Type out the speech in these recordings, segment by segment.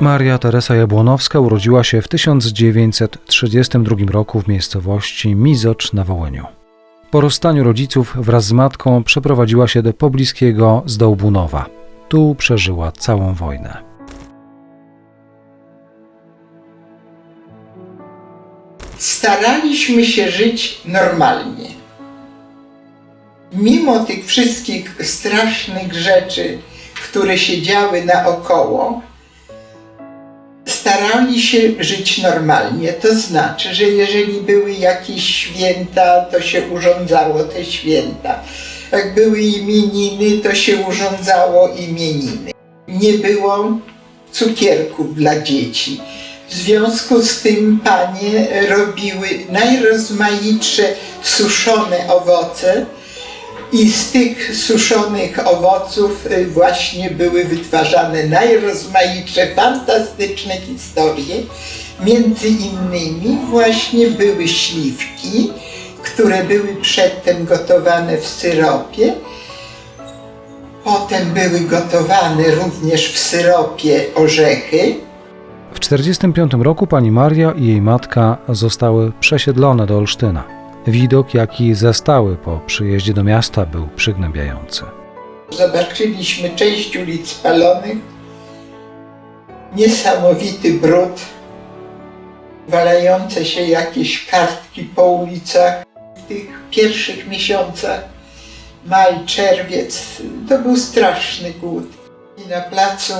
Maria Teresa Jabłonowska urodziła się w 1932 roku w miejscowości Mizocz na Wołyniu. Po rozstaniu rodziców wraz z matką przeprowadziła się do pobliskiego Zdołbunowa. Tu przeżyła całą wojnę. staraliśmy się żyć normalnie. Mimo tych wszystkich strasznych rzeczy, które się działy naokoło, starali się żyć normalnie. To znaczy, że jeżeli były jakieś święta, to się urządzało te święta. Jak były imieniny, to się urządzało imieniny. Nie było cukierków dla dzieci. W związku z tym panie robiły najrozmaitsze suszone owoce i z tych suszonych owoców y, właśnie były wytwarzane najrozmaitsze, fantastyczne historie. Między innymi właśnie były śliwki, które były przedtem gotowane w syropie. Potem były gotowane również w syropie orzechy. W 1945 roku pani Maria i jej matka zostały przesiedlone do Olsztyna. Widok, jaki zastały po przyjeździe do miasta, był przygnębiający. Zobaczyliśmy część ulic spalonych, niesamowity brud, walające się jakieś kartki po ulicach. W tych pierwszych miesiącach, maj, czerwiec, to był straszny głód. I na placu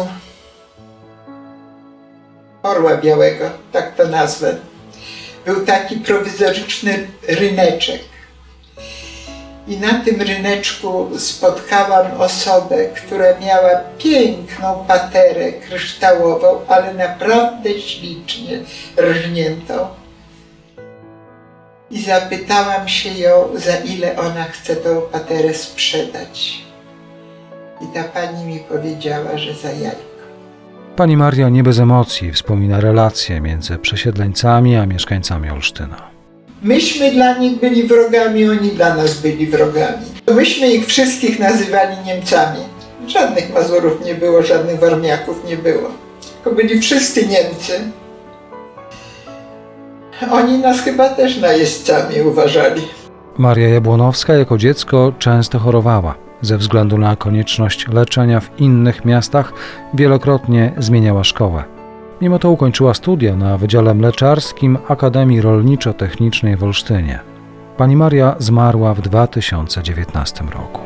Orła Białego, tak to nazwę, był taki prowizoryczny ryneczek. I na tym ryneczku spotkałam osobę, która miała piękną paterę kryształową, ale naprawdę ślicznie rżniętą. I zapytałam się ją, za ile ona chce tą paterę sprzedać. I ta pani mi powiedziała, że za jajko. Pani Maria nie bez emocji wspomina relacje między przesiedleńcami a mieszkańcami Olsztyna. Myśmy dla nich byli wrogami, oni dla nas byli wrogami. Myśmy ich wszystkich nazywali Niemcami. Żadnych Mazurów nie było, żadnych Warmiaków nie było. Tylko byli wszyscy Niemcy. Oni nas chyba też najeźdźcami uważali. Maria Jabłonowska jako dziecko często chorowała. Ze względu na konieczność leczenia w innych miastach wielokrotnie zmieniała szkołę. Mimo to ukończyła studia na Wydziale Mleczarskim Akademii Rolniczo-Technicznej w Olsztynie. Pani Maria zmarła w 2019 roku.